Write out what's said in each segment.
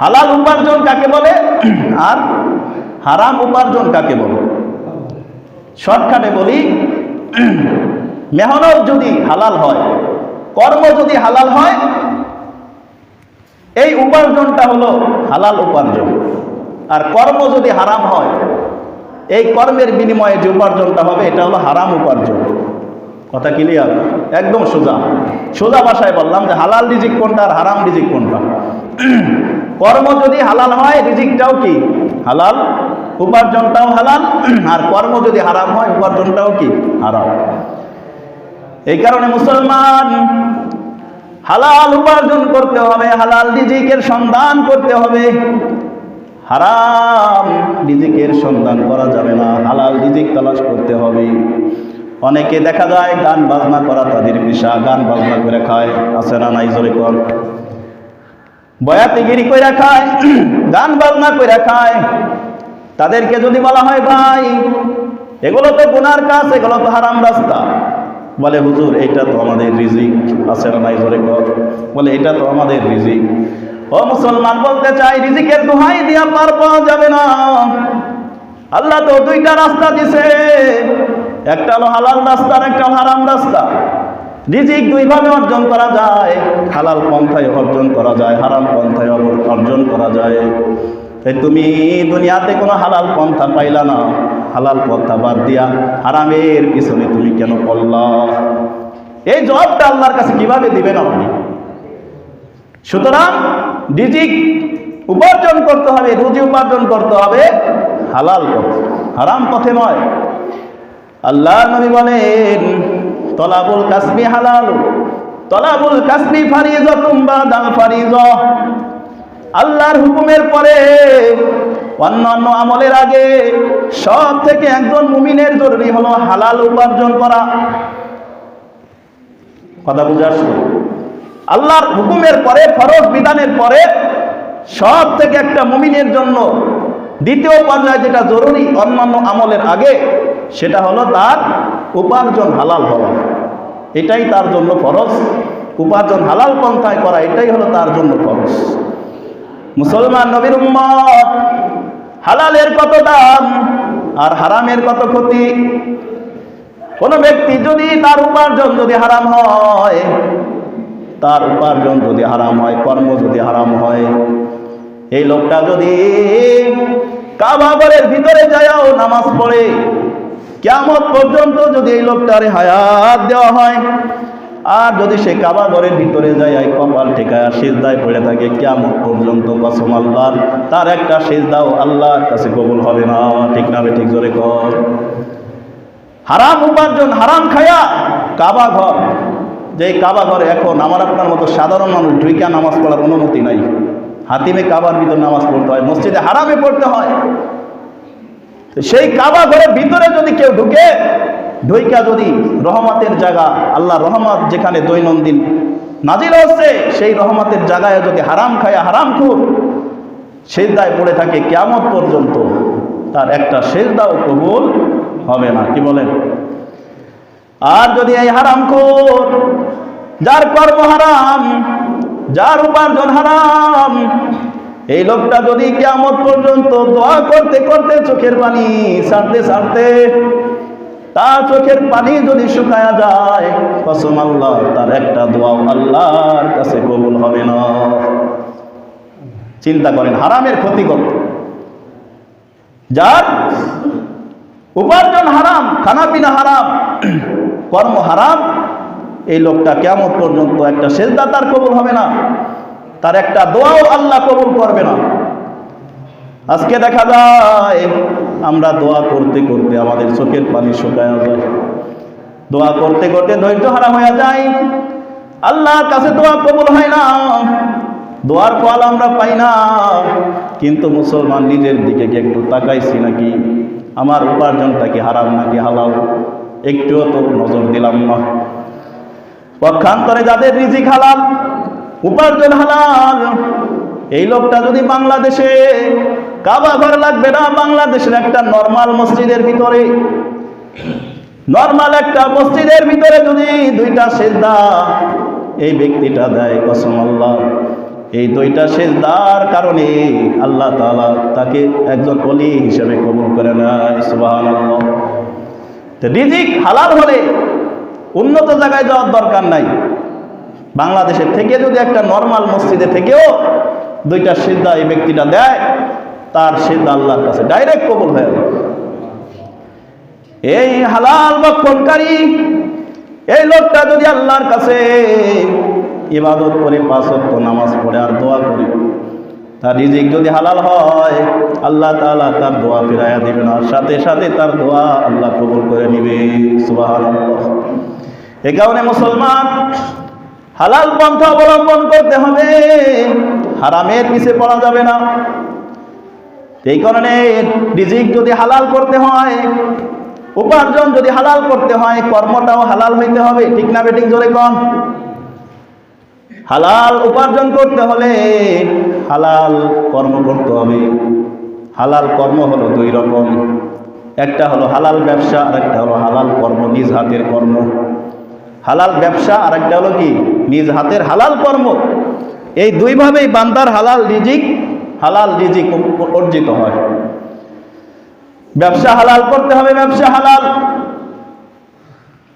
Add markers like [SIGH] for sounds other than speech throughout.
হালাল উপার্জন কাকে বলে? আর হারাম উপার্জন কাকে বলে? শর্টকাটে বলি, মেহনত যদি হালাল হয়, কর্ম যদি হালাল হয়, এই উপার্জনটা হলো হালাল উপার্জন। আর কর্ম যদি হারাম হয়, এই কর্মের বিনিময়ে যে উপার্জনটা হবে, এটা হলো হারাম উপার্জন। কথা ক্লিয়ার একদম সোজা। সোজা ভাষায় বললাম যে হালাল রিজিক কোনটা আর হারাম রিজিক কোনটা? কর্ম যদি হালাল হয়, রিজিকটাও কি? হালাল। উপার্জনটাও হালাল। [CLEARS THROAT] আর কর্ম যদি হারাম হয়, উপার্জনটাও কি? হারাম। এই কারণে মুসলমান, হালাল উপার্জন করতে হবে, হালাল রিজিকের সন্ধান করতে হবে। হারাম রিজিকের সন্ধান করা যাবে না, হালাল রিজিক তালাশ করতে হবে। অনেকে দেখা যায়, গান বাজনা করা তাদের পেশা, গান বাজনা করে খায়। আছে না নাই, জোরে কর বয়াতিগিরি কইরা খায়, [CLEARS THROAT] গান বাজনা কইরা খায়। তাদেরকে যদি বলা হয়, ভাই, এগুলো তো গুনার কাজ, এগুলো তো হারাম রাস্তা। বলে, হুজুর এটা তো আমাদের রিজিক, আছে না নাই জোরে কর? বলে এটা তো আমাদের রিজিক। ও মুসলমান বলতে চাই রিজিকের দোহাই দিয়া পার পাওয়া যাবে না। আল্লাহ তো দুইটা রাস্তা দিছে, একটা হলো হালাল রাস্তা আর একটা হারাম রাস্তা। রিজিক দুইভাবে অর্জন করা যায়। হালাল পন্থায় অর্জন করা যায়, হারাম পন্থায় অর্জন করা যায়। তাই তুমি দুনিয়াতে কোনো হালাল পন্থা পাইলা না। হালাল পন্থা বাদ দিয়া হারামের পিছনে তুমি কেন পড়লা? এই জবাবটা আল্লাহর কাছে কীভাবে দিবেন আপনি? সুতরাং রিজিক উপার্জন করতে হবে, রুজি উপার্জন করতে হবে। হালাল পথে, হারাম পথে নয়। আল্লাহ নবী বলেন তলাবুল কাসমি হালাল, তলাবুল কাসমি ফারিজাতুম বাদাল ফারিজ। আল্লাহর হুকুমের পরে অন্যান্য আমলের আগে সব থেকে একজন মুমিনের জরুরি হলো হালাল উপার্জন করা। কথা বুঝে আসলো? আল্লাহর হুকুমের পরে, ফরজ বিধানের পরে সব থেকে একটা মুমিনের জন্য দ্বিতীয় পর্যায়ে যেটা জরুরি অন্যান্য আমলের আগে, সেটা হলো তার উপার্জন হালাল হওয়া। এটাই তার জন্য ফরজ। উপার্জন হালাল পন্থায় করা, এটাই হলো তার জন্য ফরজ। মুসলমান নবীর উম্মত, হালালের কত দাম আর হারামের কত ক্ষতি? কোনো ব্যক্তি যদি তার উপার্জন যদি হারাম হয়, তার উপার্জন যদি হারাম হয়, কর্ম যদি হারাম হয়, এই লোকটা যদি কাবাগরের ভিতরে যায়ও নামাজ পড়ে কেমন পর্যন্ত যদি এই লোকটারে হায়াত দেওয়া হয়, আর যদি সে কাবাগরের ভিতরে যায়, এই কপাল ঠেকায় সেজদায় পড়ে থাকে কেমন পর্যন্ত কসম আল্লাহর, তার একটা সেজদাও আল্লাহর কাছে কবুল হবে না। ঠিক না ঠিক জোরে কর। হারাম উপার্জন, হারাম খায়া কাবা ঘর, যে কাবা ঘরে এখন আমার আপনার মতো সাধারণ মানুষ ঢুইকা নামাজ পড়ার অনুমতি নাই। হাতিমে কাবার ভিতর নামাজ পড়তে হয়, মসজিদে হারামে পড়তে হয়। সেই কাবা ঘরের ভিতরে যদি কেউ ঢুকে, ঢুইকা যদি রহমতের জায়গা, আল্লাহ রহমত যেখানে দৈনন্দিন নাজিল হচ্ছে, সেই রহমতের জায়গায় যদি হারাম খায়া, হারাম খুব, সেজদায় পড়ে থাকে কেমন পর্যন্ত তার একটা সেজদাও কবুল হবে না। কি বলেন? আর যদি এই হারাম খোর যার কর্ম হারাম, যার উপার্জন হারাম এই লোকটা যদি কেমন পর্যন্ত দোয়া করতে করতে চোখের পানি ছাড়তে ছাড়তে তার চোখের পানি যদি শুকায়া যায়, কসম আল্লাহ, তার একটা দোয়াও আল্লাহর কাছে কবুল হবে না। চিন্তা করেন, হারামের ক্ষতি কত যার উপার্জন হারাম, খানাপিনা হারাম, কর্ম হারাম, এই লোকটা কেমন পর্যন্ত একটা সেজদা তার কবুল হবে না। তার একটা দোয়াও আল্লাহ কবুল করবে না। আজকে দেখা যায়, আমরা দোয়া করতে করতে আমাদের চোখের পানি শুকায় যায়। দোয়া করতে করতে ধৈর্য হারা হয়ে যায় আল্লাহর কাছে দোয়া কবুল হয় না। দোয়ার ফল আমরা পাই না। কিন্তু মুসলমান নিজের দিকে কি একটু তাকাইছি নাকি? আমার উপার্জনটা কি হারাম নাকি হালাল? একটুও তো নজর দিলাম না। পক্ষান্তরে যাদের রিজিক হালাল উপার্জন হালাল। এই লোকটা যদি বাংলাদেশে কাবা ঘর লাগবে না, বাংলাদেশের একটা নর্মাল মসজিদের ভিতরে নর্মাল একটা মসজিদের ভিতরে যদি দুইটা সেজদা এই ব্যক্তিটা দেয়, কসম আল্লাহ। এই দুইটা সেজদার কারণে আল্লাহ তাআলা তাকে একজন অলি হিসেবে কবুল করে নেয় রিজিক হালাল হলে উন্নত জায়গায় যাওয়ার দরকার নাই। বাংলাদেশের থেকে যদি একটা নর্মাল মসজিদে থেকেও দুইটা সিদ্ধা এই ব্যক্তিটা দেয়, তার সিদ্ধা আল্লাহর কাছে ডাইরেক্ট কবল হয়ে এই হালাল বক্ষণকারী, এই লোকটা যদি আল্লাহর কাছে ইবাদত করে পাঁচ ওয়াক্ত নামাজ পড়ে আর দোয়া করে, তার রিজিক যদি হালাল হয়, আল্লাহ তাআলা তার দোয়া ফিরাইয়া দিবেন আর সাথে সাথে তার দোয়া আল্লাহ কবুল করে নিবে। সুবহানাল্লাহ। এ কারণে মুসলমান হালাল পন্থা অবলম্বন করতে হবে। হারামের পিছে পড়া যাবে না। এই কারণে রিজিক যদি হালাল করতে হয়, উপার্জন যদি হালাল করতে হয়, কর্মটাও হালাল হইতে হবে। ঠিক না বেঠিক জোরে কম হালাল উপার্জন করতে হলে হালাল কর্ম করতে হবে। হালাল কর্ম হলো দুই রকম। একটা হলো হালাল ব্যবসা আর একটা হলো হালাল কর্ম, নিজ হাতের কর্ম। হালাল ব্যবসা আর একটা হলো কি? নিজ হাতের হালাল কর্ম। এই দুইভাবেই বান্দার হালাল রিজিক হালাল রিজিক অর্জিত হয়। ব্যবসা হালাল করতে হবে, ব্যবসা হালাল।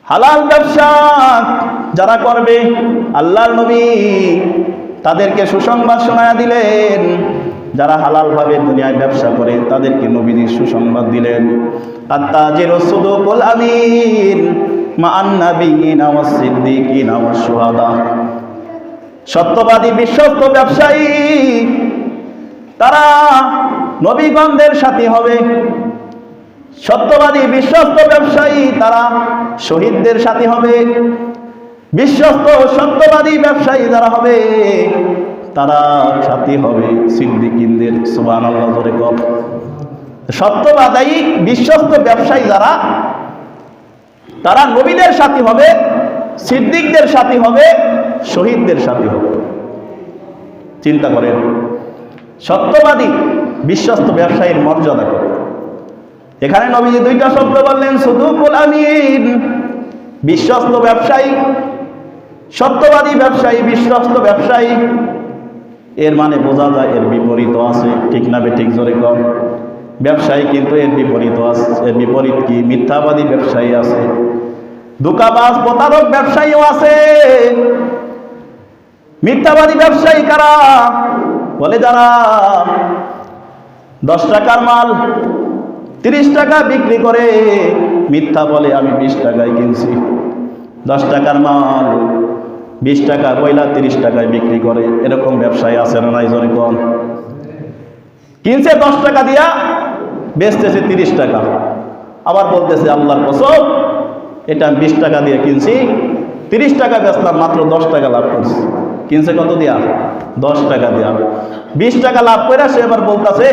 হালাল ব্যবসা যারা করবে, আল্লাহর নবী তাদেরকে সুসংবাদ শোনায়া দিলেন। যারা হালালভাবে দুনিয়ায় ব্যবসা করে, তাদেরকে নবীজি সুসংবাদ দিলেন। আত্তাজির সুদুকুল আমিন। সত্যবাদী বিশ্বস্ত ব্যবসায়ী, তারা নবীগণদের সাথে হবে। সত্যবাদী বিশ্বস্ত ব্যবসায়ী, তারা শহীদদের সাথে হবে। বিশ্বস্ত সত্যবাদী ব্যবসায়ী যারা হবে, তারা সাথী হবে সিদ্দিকিনদের। সুবান আল্লাহ ধরে সত্যবাদায়ী বিশ্বস্ত ব্যবসায়ী যারা তারা নবীদের সাথী হবে, সিদ্দিকদের সাথী হবে, শহীদদের সাথী হবে। চিন্তা করেন, সত্যবাদী, বিশ্বস্ত ব্যবসায়ীর মর্যাদা করে এখানে নবীজি দুইটা শব্দ বললেন শুধু আমিন। বিশ্বস্ত ব্যবসায়ী, সত্যবাদী ব্যবসায়ী, বিশ্বস্ত ব্যবসায়ী। এর মানে বোঝা যায় এর বিপরীত আছে, ঠিক না ঠিক জোরে কম। ব্যবসায়ী কিন্তু এর বিপরীত আছে, এর বিপরীত কি? মিথ্যাবাদী ব্যবসায়ী আছে। দুকাবাজ প্রতারক, ব্যবসায়ীও আছে। মিথ্যাবাদী ব্যবসায়ী কারা? বলে যারা, দশ টাকার মাল, তিরিশ টাকা বিক্রি করে, মিথ্যা বলে আমি বিশ টাকায় কিনছি। দশ টাকার মাল, বিশ টাকা পয়লা তিরিশ টাকায় বিক্রি করে। এরকম ব্যবসায়ী আছে না নাই জনে কন কিনছে দশ টাকা দিয়া, বেচতেছে তিরিশ টাকা। আবার বলতেছে, আল্লাহর কসম এটা বিশ টাকা দিয়ে কিনছি। তিরিশ টাকা বেচলাম, মাত্র দশ টাকা লাভ করছি। কিনছে কত দিয়া? দশ টাকা দিয়া। বিশ টাকা লাভ করে সে এবার বলতেছে,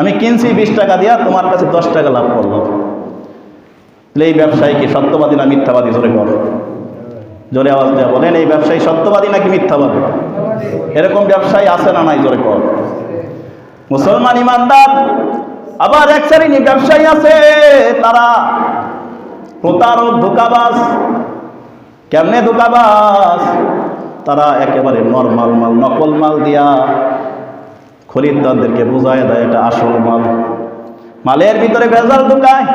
আমি কিনছি বিশ টাকা দিয়া, তোমার কাছে দশ টাকা লাভ করলাম। এই ব্যবসায়ী কি সত্যবাদী না মিথ্যাবাদী? জোরে কর জোরে আওয়াজ দেওয়া বলেন, এই ব্যবসায়ী সত্যবাদী নাকি মিথ্যাবাদী? এরকম ব্যবসায়ী আছে না নাই, জোরে কর মুসলমান ইমানদার, আবার এক শ্রেণি ব্যবসায়ী আছে, তারা প্রতারক, ধোকাবাজ। কেমনে ধোকাবাজ? তারা একেবারে নর্মাল মাল, নকল মাল দিয়া খরিদ্দারদেরকে বোঝায় দেয়, এটা আসল মাল। মালের ভিতরে ভেজাল ঢুকায়।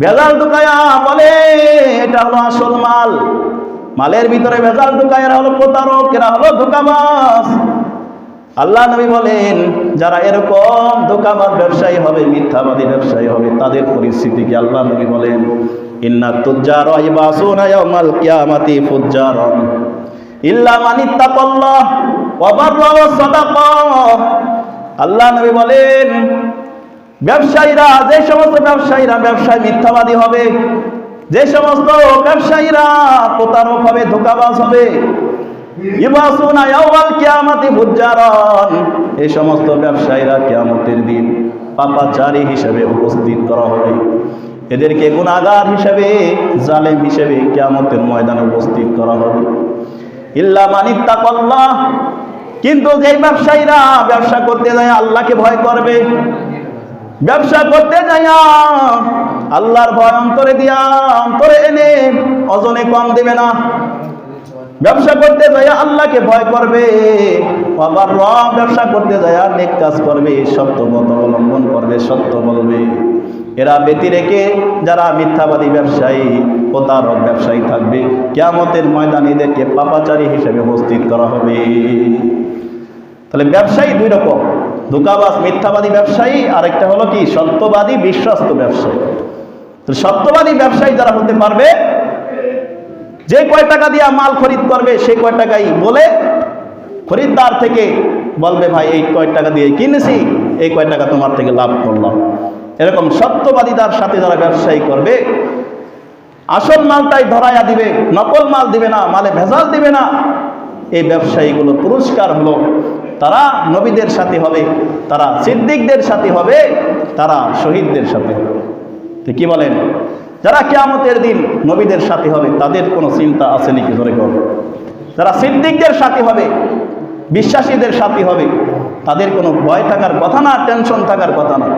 ভেজাল ঢুকায়া বলে, এটা হলো আসল মাল। মালের ভিতরে ভেজাল ঢুকায়, এরা হলো প্রতারক, এরা হলো ধোকাবাজ। আল্লাহ নবী বলেন, যারা এরকম দোকাবাদ ব্যবসায়ী হবে, মিথ্যাবাদী ব্যবসায়ী হবে, তাদের পরিস্থিতি কি? আল্লাহ নবী বলেন, ইন্না তুজ্জার ইবাসুনা ইয়াউমাল কিয়ামাতি ফুজ্জারন ইল্লা মান ইত্তাকাল্লাহ ওয়া বাররা ওয়া সাদাকা। আল্লাহ নবী বলেন, ব্যবসায়ীরা, যে সমস্ত ব্যবসায়ীরা ব্যবসায় মিথ্যাবাদী হবে, যে সমস্ত ব্যবসায়ীরা প্রতারক হবে, ধোকাবাজ হবে এই সমস্ত ব্যবসায়ীরা দিন পাপাচারী হিসেবে উপস্থিত করা হবে। এদেরকে গুণাগার হিসেবে, জালেম হিসেবে ময়দানে উপস্থিত করা হবে। ইল্লা কিন্তু যেই ব্যবসায়ীরা ব্যবসা করতে যায়, আল্লাহকে ভয় করবে। ব্যবসা করতে যাইয়া আল্লাহর ভয় অন্তরে দিয়া অন্তরে এনে ওজনে কম দেবে না। ব্যবসা করতে যায় আল্লাহকে ভয় করবে। আবার র ব্যবসা করতে যায় নেক কাজ করবে, সত্য মত অবলম্বন করবে, সত্য বলবে। এরা ব্যতি রেখে যারা মিথ্যাবাদী ব্যবসায়ী প্রতারক ব্যবসায়ী থাকবে, কেয়ামতের ময়দান এদেরকে পাপাচারী হিসেবে উপস্থিত করা হবে। তাহলে ব্যবসায়ী দুই রকম, ধোকাবাজ, মিথ্যাবাদী ব্যবসায়ী, আরেকটা হলো কি, সত্যবাদী, বিশ্বস্ত ব্যবসায়ী। সত্যবাদী ব্যবসায়ী যারা হতে পারবে যে কয় টাকা দিয়ে মাল খরিদ করবে সেই কয় টাকাই বলে খরিদ্দার থেকে বলবে, ভাই, এই কয় টাকা দিয়ে কিনেছি, এই কয় টাকা তোমার থেকে লাভ করলাম। এরকম সত্যবাদিতার সাথে যারা ব্যবসায়ী করবে, আসল মালটাই ধরাইয়া দিবে, নকল মাল দিবে না, মালে ভেজাল দিবে না। এই ব্যবসায়ীগুলো পুরস্কার হলো। তারা নবীদের সাথে হবে, তারা সিদ্দিকদের সাথে হবে, তারা শহীদদের সাথে হবে। তো কি বলেন? যারা কেয়ামতের দিন নবীদের সাথে হবে, তাদের কোনো চিন্তা আছে নাকি? ধরে কর যারা সিদ্দিকদের সাথে হবে, বিশ্বাসীদের সাথে হবে, তাদের কোনো ভয় থাকার কথা না টেনশন থাকার কথা না।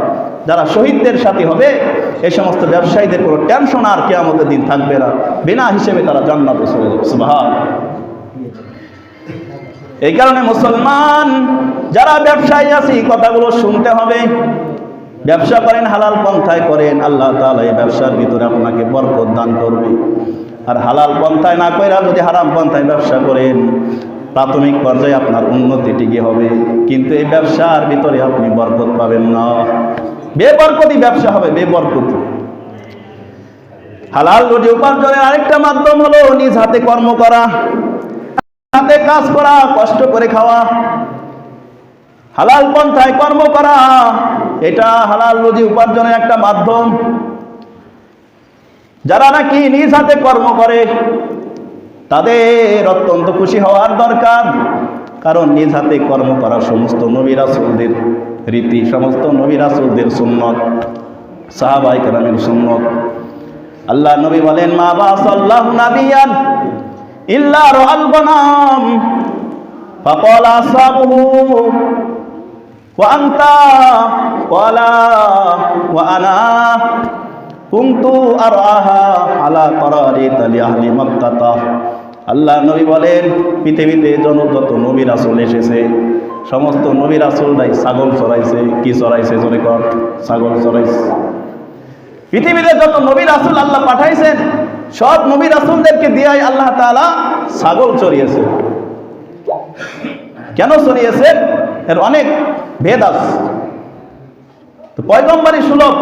যারা শহীদদের সাথে হবে, এই সমস্ত ব্যবসায়ীদের কোনো টেনশন আর কেয়ামতের দিন থাকবে না। বিনা হিসেবে তারা জান্নাতে এই কারণে মুসলমান, যারা ব্যবসায়ী আছে কথাগুলো শুনতে হবে। ব্যবসা করেন, হালাল পন্থায় করেন, আল্লাহ তালা এই ব্যবসার ভিতরে আপনাকে বরকত দান করবে। আর হালাল পন্থায় না কইরা যদি হারাম পন্থায় ব্যবসা করেন, প্রাথমিক পর্যায়ে আপনার উন্নতি টিকে হবে। কিন্তু এই ব্যবসার ভিতরে আপনি বরকত পাবেন না। বেবরকতি ব্যবসা হবে, বেবরকতি। হালাল রুজি উপার্জনের আরেকটা মাধ্যম হলো নিজ হাতে কর্ম করা, হাতে কাজ করা, কষ্ট করে খাওয়া। হালাল পন্থায় কর্ম করা এটা হালাল রুজি উপার্জনের একটা মাধ্যম যারা নাকি নিজ হাতে কর্ম করে তাদের অত্যন্ত খুশি হওয়ার দরকার কারণ নিজ হাতে কর্ম করা সমস্ত নবী রাসুলদের রীতি সমস্ত নবী রাসুলদের সুন্নত সাহাবাই কেরামের সুন্নত আল্লাহ নবী বলেন মা বা সাল্লাহ নাবিয়ান ইল্লা রাল গনাম فقال أصحابه وأنت قال وأنا كنت أرعاها على قراريط لأهل مكة আল্লাহ নবী বলেন পৃথিবীতে জন যত নবী রাসুল এসেছে সমস্ত নবী রাসুলরাই ছাগল চড়াইছে কি চড়াইছে জোরে কর ছাগল চড়াইছে পৃথিবীতে যত নবী রাসুল আল্লাহ পাঠাইছেন সব নবী রাসুলদেরকে দিয়ে আল্লাহ তাআলা ছাগল চড়িয়েছে কেন চড়িয়েছে এর অনেক ভেদ আছে তো পয়গম্বরী সুলভ।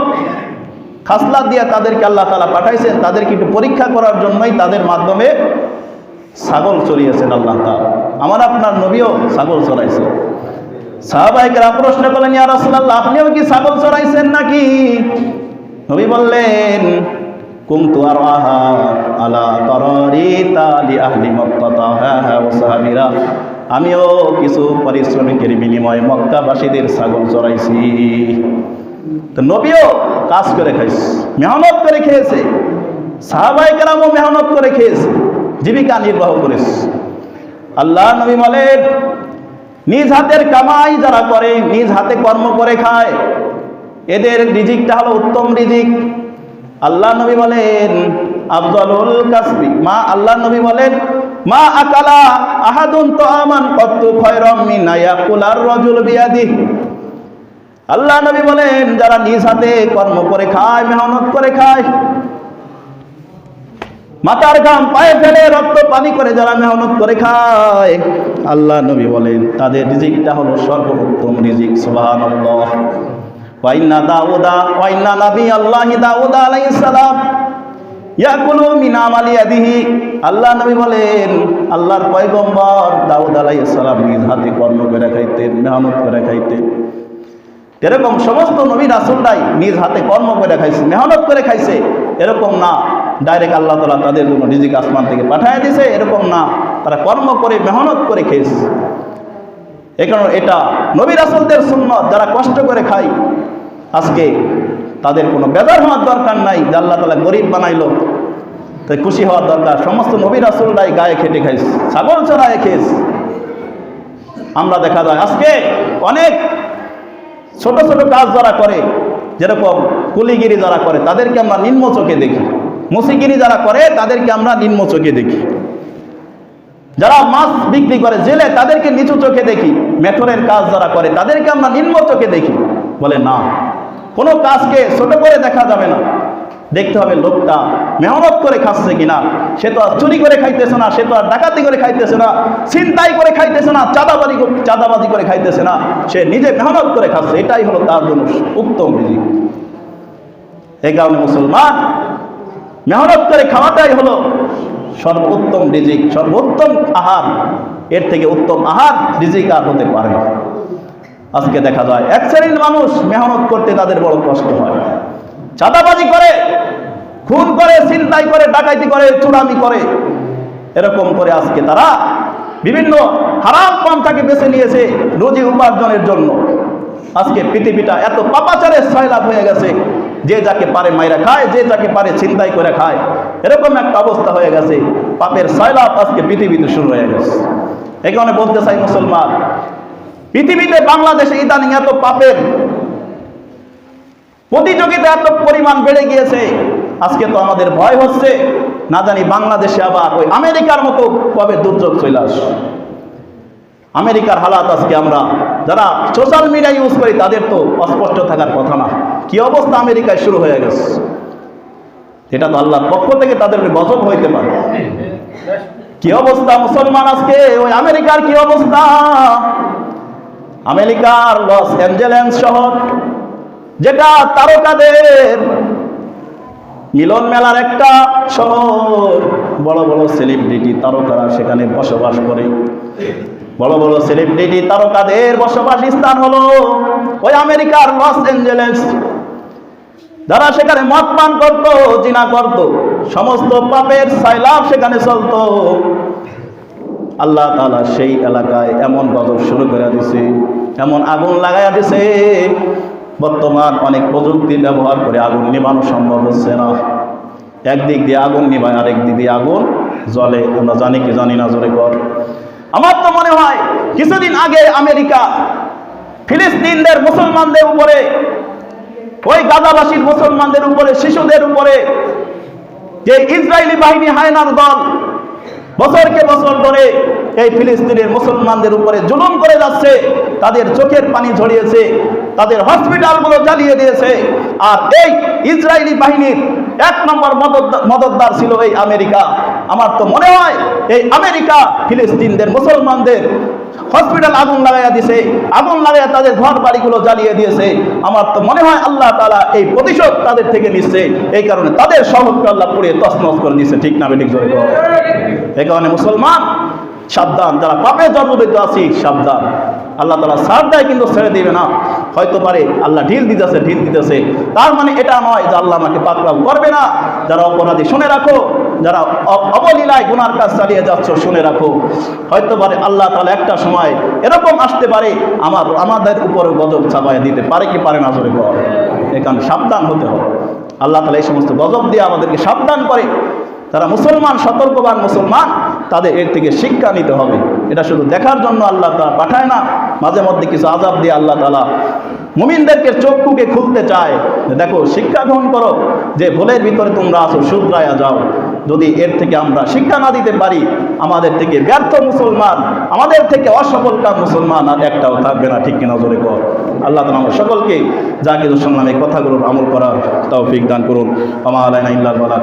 খাসলা দিয়ে তাদেরকে আল্লাহ তালা পাঠাইছেন, তাদেরকে একটু পরীক্ষা করার জন্যই তাদের মাধ্যমে ছাগল চড়িয়েছেন আল্লাহ তালা আমার আপনার নবীও ছাগল চড়াইছে। সাহাবাহিকেরা প্রশ্ন করলেন, ইয়া রাসূলুল্লাহ, আপনিও কি ছাগল চড়াইছেন নাকি? নবী বললেন, কুমতু আর আহা আলা করারি তালি আহলি মক্কা হ্যাঁ হ্যাঁ ও সাহাবিরা। আমিও কিছু পারিশ্রমিকের বিনিময়ে মক্কাবাসীদের ছাগল চড়াইছি তো নবীও কাজ করে খাইছে, মেহনত করে খেয়েছে সাহাবাই কেরামও মেহনত করে খেয়েছে, জীবিকা নির্বাহ করেছে। আল্লাহ নবী বলেন, নিজ হাতের কামাই যারা করে, নিজ হাতে কর্ম করে খায়, এদের রিজিকটা হলো উত্তম রিজিক। আল্লাহ নবী বলেন, আফজলুল কাসবি, মা আল্লাহ নবী বলেন মা আকালা আহাদুন তো আমান কত খয়রম মিন ইয়াকুলার রাজুল বিয়াদি। আল্লাহ নবী বলেন, যারা নিজ হাতে কর্ম করে খায়, মেহনত করে খায়, মাথার ঘাম পায়ে ফেলে, রক্ত, পানি করে যারা মেহনত করে খায়, আল্লাহ নবী বলেন, তাদের রিজিকটা হলো সর্বোত্তম রিজিক, সুবহানাল্লাহ। ওয়াইন্না দাউদা ওয়াইন্না নবী আল্লাহি দাউদা আলাইহিস সালাম। আল্লাহ নবী বলেন, আল্লাহর সালাম নিজ হাতে কর্ম করে করে এরকম সমস্ত নবী রাসুলরাই নিজ হাতে কর্ম করে খাইছে, মেহনত করে খাইছে। এরকম না ডাইরেক্ট আল্লাহ তালা তাদের জন্য রিজিক আসমান থেকে পাঠিয়ে দিছে, এরকম না, তারা কর্ম করে, মেহনত করে খেয়েছে। এ কারণে এটা নবী রাসুলদের সুন্নত, যারা কষ্ট করে খায়, আজকে তাদের কোনো বেজার হওয়ার দরকার নাই, যে আল্লাহ তালা গরিব বানাইলো। তাই খুশি হওয়ার দরকার। সমস্ত নবী রাসুলরাই গায়ে খেটে খাইস, ছাগল চড়ায় খেয়েছে আমরা দেখা যায় আজকে অনেক ছোট ছোট কাজ যারা করে, যেরকম কুলিগিরি যারা করে, তাদেরকে আমরা নিম্ন চোখে দেখি। মুসিগিরি যারা করে, তাদেরকে আমরা নিম্ন চোখে দেখি। যারা মাছ বিক্রি করে জেলে, তাদেরকে নিচু চোখে দেখি। মেথরের কাজ যারা করে, তাদেরকে আমরা নিম্ন চোখে দেখি। বলে না। কোনো কাজকে ছোট করে দেখা যাবে না। দেখতে হবে লোকটা মেহনত করে খাচ্ছে কিনা। সে তো আর চুরি করে খাইতেছে না, সে তো আর ডাকাতি করে খাইতেছে না, ছিনতাই করে খাইতেছে না, চাঁদাবাজি চাঁদাবাজি করে খাইতেছে না, সে নিজে মেহনত করে খাচ্ছে। এটাই হলো তার জন্য উত্তম রিজিক। এই কারণে মুসলমান, মেহনত করে খাওয়াটাই হলো সর্বোত্তম রিজিক, সর্বোত্তম আহার। এর থেকে উত্তম আহার রিজিক আর হতে পারে না। আজকে দেখা যায়। এক শ্রেণির মানুষ মেহনত করতে তাদের বড় কষ্ট হয়। চাঁদাবাজি করে, খুন করে চিন্তাই করে ডাকাইতি করে, চুরামি করে। এরকম করে আজকে তারা বিভিন্ন হারাম পন্থাকে বেছে নিয়েছে রুজি উপার্জনের জন্য। আজকে পৃথিবীটা এত পাপাচারের সয়লাভ হয়ে গেছে, যে যাকে পারে মাইরা খায়, যে যাকে পারে চিন্তাই করে খায়। এরকম একটা অবস্থা হয়ে গেছে, পাপের সয়লাভ আজকে পৃথিবীতে শুরু হয়ে গেছে। কারণে বলতে চাই মুসলমান পৃথিবীতে বাংলাদেশে ইদানিং এত পাপের প্রতিযোগিতা, এত পরিমাণ বেড়ে গিয়েছে। আজকে তো আমাদের ভয় হচ্ছে। না জানি বাংলাদেশে আবার ওই আমেরিকার মতো কবে দুর্যোগ চলে আস আমেরিকার হালাত আজকে আমরা, যারা সোশ্যাল মিডিয়া ইউজ করি, তাদের তো অস্পষ্ট থাকার কথা না। কি অবস্থা আমেরিকায় শুরু হয়ে গেছে? এটা তো আল্লাহর পক্ষ থেকে তাদের গজব হইতে পারে। কি অবস্থা মুসলমান আজকে? ওই আমেরিকার কি অবস্থা? আমেরিকার লস অ্যাঞ্জেলেন্স শহর, যেটা তারকাদের মিলন মেলার একটা শহর। বড় বড় সেলিব্রিটি তারকারা সেখানে বসবাস করে। বড় বড় সেলিব্রিটি তারকাদের বসবাস স্থান হলো ওই আমেরিকার লস অ্যাঞ্জেলেস। যারা সেখানে মদ পান করত, জিনা করত, সমস্ত পাপের সাইলাভ সেখানে চলতো। আল্লাহ তাআলা সেই এলাকায় এমন গজব শুরু করে দিছে, এমন আগুন লাগাইয়া দিছে। বর্তমান অনেক প্রযুক্তি ব্যবহার করে আগুন নিবানো সম্ভব হচ্ছে না। একদিক দিয়ে আগুন নিবায় আরেক দিক দিয়ে আগুন জলে আমরা জানি কি, জানি না, জোরে কর। আমার তো মনে হয়, কিছুদিন আগে আমেরিকা, ফিলিস্তিনদের মুসলমানদের উপরে, ওই গাজাবাসীর মুসলমানদের উপরে, শিশুদের উপরে যে ইসরায়েলি বাহিনী হায়নার দল বছরকে বছর ধরে এই ফিলিস্তিনের মুসলমানদের উপরে জুলুম করে যাচ্ছে, তাদের চোখের পানি ঝরিয়েছে, তাদের হসপিটালগুলো চালিয়ে দিয়েছে। আর এই ইসরায়েলি বাহিনীর এক নম্বর মদত- মদতদার ছিল এই আমেরিকা। আমার তো মনে হয় এই আমেরিকা, ফিলিস্তিনদের, মুসলমানদের হসপিটাল আগুন লাগাইয়া দিছে, আগুন লাগাইয়া তাদের ঘর বাড়িগুলো জ্বালিয়ে দিয়েছে। আমার তো মনে হয় আল্লাহ তালা এই প্রতিশোধ তাদের থেকে নিচ্ছে। এই কারণে তাদের শহরকে আল্লাহ পুড়িয়ে তছনছ করে দিচ্ছে ঠিক না বেঠিক জোরে এই কারণে মুসলমান, সাবধান, যারা পাপে জন্মবিদ্ধ আছি, সাবধান। আল্লাহ তালা সার দেয় কিন্তু ছেড়ে দিবে না। হয়তো পারে, আল্লাহ ঢিল দিতেছে ঢিল দিতেছে। তার মানে এটা নয় যে আল্লাহ আমাকে পাকড়াও করবে না। যারা অপরাধী, শুনে রাখো। যারা অবলীলায় গুনার কাজ চালিয়ে যাচ্ছ, শুনে রাখো। হয়তো পারে আল্লাহ তাহলে একটা সময় এরকম আসতে পারে, আমার, আমাদের উপরে গজব চাপায় দিতে পারে কি পারে না, জোরে বল। এখানে সাবধান হতে হবে। আল্লাহ তালা এই সমস্ত গজব দিয়ে আমাদেরকে সাবধান করে। তারা মুসলমান, সতর্কবান মুসলমান, তাদের এর থেকে শিক্ষা নিতে হবে। এটা শুধু দেখার জন্য আল্লাহ তালা পাঠায় না, মাঝে মধ্যে কিছু আজাব দিয়ে আল্লাহ তালা মুমিনদেরকে চক্ষুকে খুলতে চায়। দেখো, শিক্ষা গ্রহণ করো, যে ভুলের ভিতরে তোমরা আসো শুধরায়া যাও। যদি এর থেকে আমরা শিক্ষা না দিতে পারি, আমাদের থেকে ব্যর্থ মুসলমান, আমাদের থেকে অসফলকাম মুসলমান আর একটাও থাকবে না, ঠিক কিনা জোরে কর? আল্লাহ তালা আমরা সকলকে যা কিছু এই কথাগুলোর আমল করার তৌফিক দান করুন। আমা আলাইনা বালাক